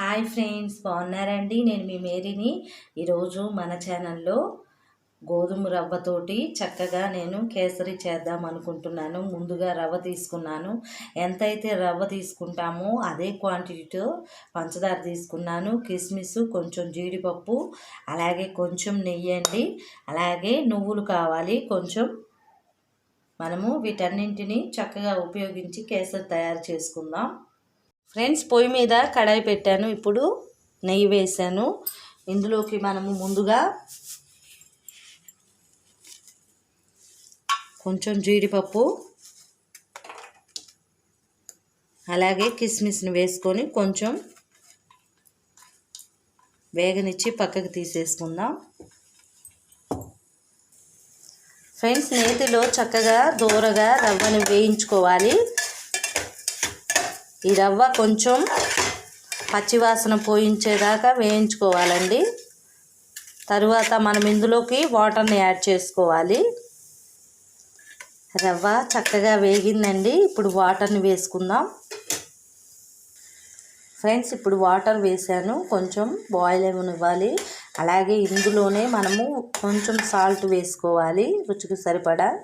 Hi friends బాగున్నారండి? నేను మీ మేరీని. ఈరోజు మన ఛానల్లో గోధుమ రవ్వతోటి చక్కగా నేను కేసరి చేద్దాం అనుకుంటున్నాను. ముందుగా రవ్వ తీసుకున్నాను. ఎంతైతే రవ్వ తీసుకుంటామో అదే క్వాంటిటీతో పంచదార తీసుకున్నాను. కిస్మిస్ కొంచెం జీడిపప్పు అలాగే కొంచెం నెయ్యి అండి. అలాగే నువ్వులు కావాలి. కొంచెం మనము వీటన్నింటినీ చక్కగా ఉపయోగించి కేసరి తయారు చేసుకుందాం. ఫ్రెండ్స్ పొయ్యి మీద కడాయి పెట్టాను. ఇప్పుడు నెయ్యి వేసాను ఇందులోకి మనము ముందుగా కొంచెం జీడిపప్పు అలాగే కిస్మిస్ని వేసుకొని కొంచెం వేగనిచ్చి పక్కకు తీసేసుకుందాం. ఫ్రెండ్స్ నేతిలో చక్కగా దూరగా రవ్వని వేయించుకోవాలి. ఈ రవ్వ కొంచెం పచ్చివాసన పోయించేదాకా వేయించుకోవాలండి. తరువాత మనం ఇందులోకి వాటర్ని యాడ్ చేసుకోవాలి. రవ్వ చక్కగా వేగిందండి. ఇప్పుడు వాటర్ని వేసుకుందాం. ఫ్రెండ్స్ ఇప్పుడు వాటర్ వేసాను. కొంచెం బాయిల్ ఇవ్వాలి అలాగే ఇందులోనే మనము కొంచెం సాల్ట్ వేసుకోవాలి. రుచికి సరిపడా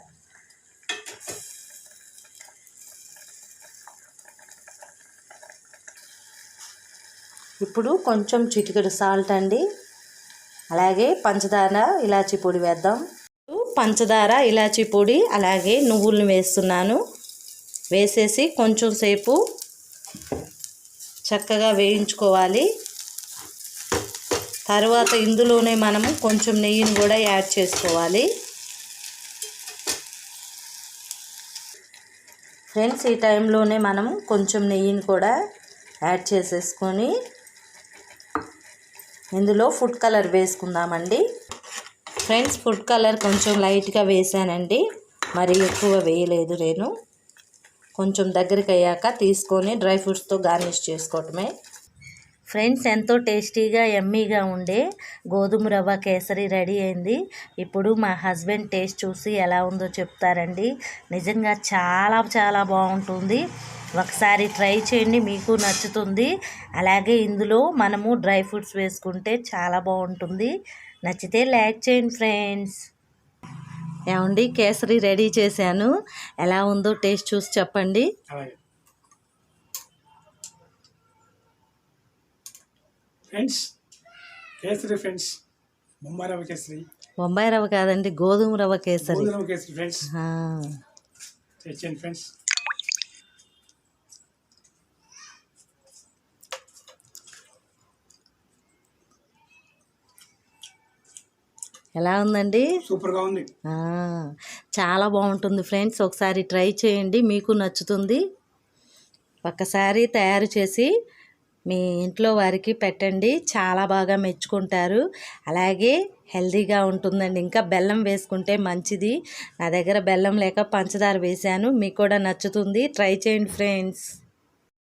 ఇప్పుడు కొంచెం చిటికెడు సాల్ట్ అండి. అలాగే పంచదార ఇలాచీ పొడి వేద్దాం. పంచదార ఇలాచీ పొడి అలాగే నువ్వులను వేస్తున్నాను. వేసేసి కొంచెం సేపు చక్కగా వేయించుకోవాలి. తర్వాత ఇందులోనే మనము కొంచెం నెయ్యిని కూడా యాడ్ చేసుకోవాలి. ఫ్రెండ్స్ ఈ టైంలోనే మనం కొంచెం నెయ్యిని కూడా యాడ్ చేసేసుకొని ఇందులో ఫుడ్ కలర్ వేసుకుందామండి. ఫ్రెండ్స్ ఫుడ్ కలర్ కొంచెం లైట్గా వేసానండి. మరి ఎక్కువ వేయలేదు నేను. కొంచెం దగ్గరికి అయ్యాక తీసుకొని డ్రై ఫ్రూట్స్తో గార్నిష్ చేసుకోవటమే. ఫ్రెండ్స్ ఎంతో టేస్టీగా ఎమ్మీగా ఉండే గోధుమ రవ్వ కేసరి రెడీ అయింది. ఇప్పుడు మా హస్బెండ్ టేస్ట్ చూసి ఎలా ఉందో చెప్తారండి. నిజంగా చాలా చాలా బాగుంటుంది. ఒకసారి ట్రై చేయండి మీకు నచ్చుతుంది. అలాగే ఇందులో మనము డ్రై ఫ్రూట్స్ వేసుకుంటే చాలా బాగుంటుంది. నచ్చితే లైక్ చేయండి ఫ్రెండ్స్. ఏమండి కేసరి రెడీ చేశాను. ఎలా ఉందో టేస్ట్ చూసి చెప్పండి. ఫ్రెండ్స్ కేసరి ఫ్రెండ్స్ బొంబాయి రవ్వ కేసరి. బొంబాయి రవ్వ కాదండి గోధుమ రవ్వ కేసరి. గోధుమ రవ్వ కేసరి ఫ్రెండ్స్. ఫ్రెండ్స్. ఎలా ఉందండి? సూపర్గా ఉంది. చాలా బాగుంటుంది ఫ్రెండ్స్. ఒకసారి ట్రై చేయండి. మీకు నచ్చుతుంది. ఒక్కసారి తయారు చేసి మీ ఇంట్లో వారికి పెట్టండి. చాలా బాగా మెచ్చుకుంటారు. అలాగే హెల్తీగా ఉంటుందండి. ఇంకా బెల్లం వేసుకుంటే మంచిది. నా దగ్గర బెల్లం లేక పంచదార వేశాను. మీకు కూడా నచ్చుతుంది. ట్రై చేయండి ఫ్రెండ్స్.